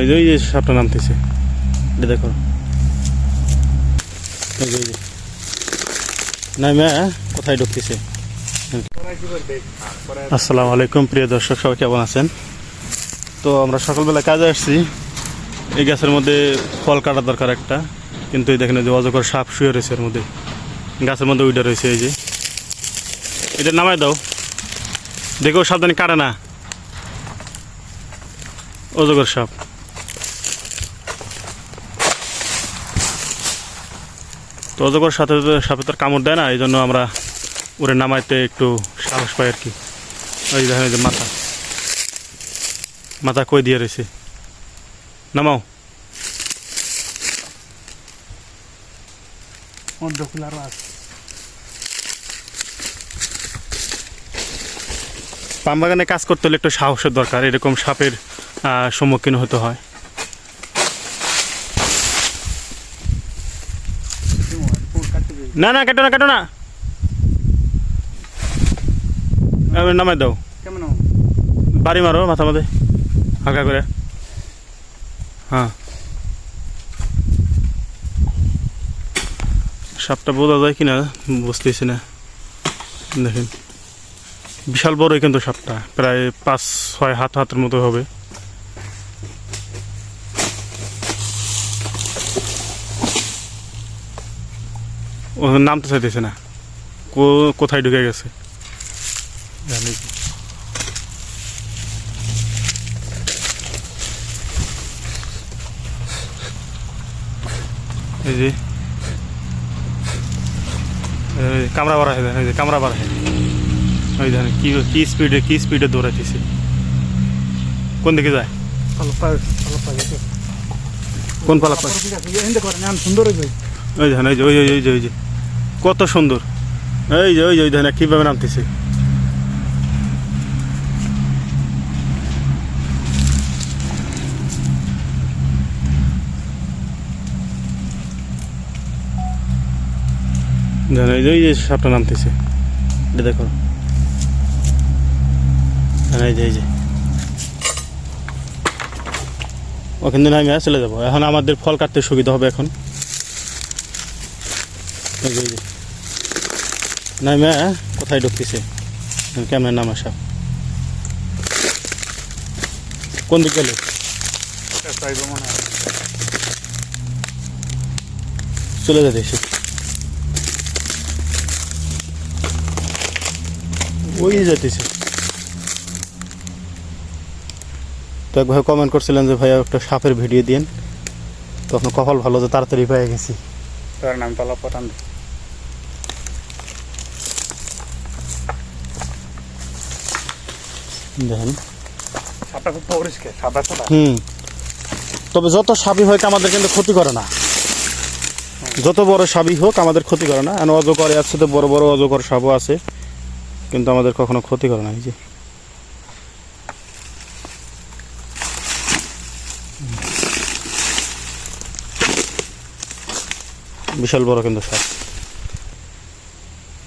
এই যে সাপটা নামতেছে। এটা দেখো। এই যে নামে কোথায় ঢুকতেছে? আসসালামু আলাইকুম, প্রিয় দর্শক, সবাই কেমন আছেন? তো আমরা সকালবেলা কাজে আসছি। এই গাছের মধ্যে ফল কাটা দরকার একটা, কিন্তু এই দেখেন যে অজগর সাপ শুয়ে রয়েছে এর মধ্যে। গাছের মধ্যে উইটা রয়েছে এই যে। এটা নামাই দাও। দেখো, সাবধানে কাটে না। অজগর সাপ। তো অজগর সাথে সাপে তোর কামড় দেয় না এই জন্য আমরা ওরে নামাইতে একটু সাহস পাই আর কি। ওই দেখেন যে মাথা। মাথা কই দিয়ে রয়েছে? নামাও। আছে পাম বাগানে কাজ করতে হলে একটু সাহসের দরকার এরকম সাপের সম্মুখীন হতে হয় ফুল কাটতে যাই না না কাটো না কাটো না। নামাই দাও। কেমন বাড়ি মারো মাথা মাঝে হালকা করে। হ্যাঁ। সাপটা বোঝা যায় কিনা বুঝতেছি না। দেখেন। বিশাল বড়ই কিন্তু সাপটা। প্রায় পাঁচ ছয় হাত হাতের মতো হবে। ও নামতে চাইতেছে না। কো- কোথায় ঢুকে গেছে? জানি এই যে। যে কামরা বাড়া হয় এই যে কামরা বাড়া হয় ওই কি কি স্পিডে কি স্পিডে দৌড়াইতেছে? কোন দিকে যায়? কোন পালা নাম সুন্দর ওই যে ওই ওই ওই যে ওই যে। কত সুন্দর। এই যে ওই যে ওই দেখেন কীভাবে নামতেছে। এই যে ওই যে সাপটা নামতেছে। এটা দেখো। এই যে এই যে। ওখান থেকে নামে চলে যাব। এখন আমাদের ফল কাটতে সুবিধা হবে এখন। এই যে। নামে কোথায় ঢুকতেছে? কেমন নাম আসা? কোন দিক গেলে? চলে যেতে এসে ওই যেতেছে তো এক ভাই কমেন্ট করছিলেন যে ভাইয়া একটা সাপের ভিডিও দিন তো আপনার কপাল ভালো যে তাড়াতাড়ি পেয়ে গেছি। তার নাম তলা পটান দেখেন। সাপটা খুব পরিষ্কার সাদা সাদা হুম। তবে যত সাবি হোক আমাদের কিন্তু ক্ষতি করে না। যত বড় সাবি হোক আমাদের ক্ষতি করে না। আর অজগর এর সাথে বড় বড় অজগর সাপও আছে। কিন্তু আমাদের কখনো ক্ষতি করে না এই যে। বিশাল বড় কিন্তু সাপ।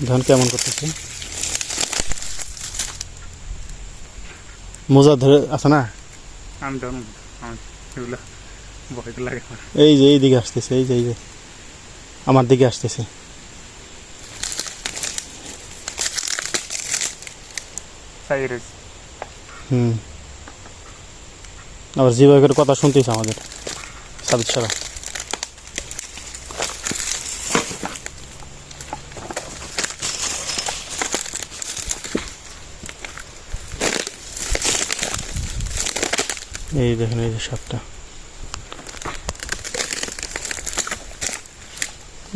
ধান কেমন করতেছে? মোজা ধরে আছে না? আমি জানো এগুলো ভয় লাগে আমার। এই যে এই দিকে আসতেছে এই যে এই যে। আমার দিকে আসতেছে। হুম। আবার জিবাইকের কথা শুনতেছে আমাদের। সাবিত সারা। এই দেখেন, এই যে সাপটা।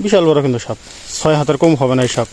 বিশাল বড় কিন্তু সাপ। ছয় হাতের কম হবে না এই সাপ।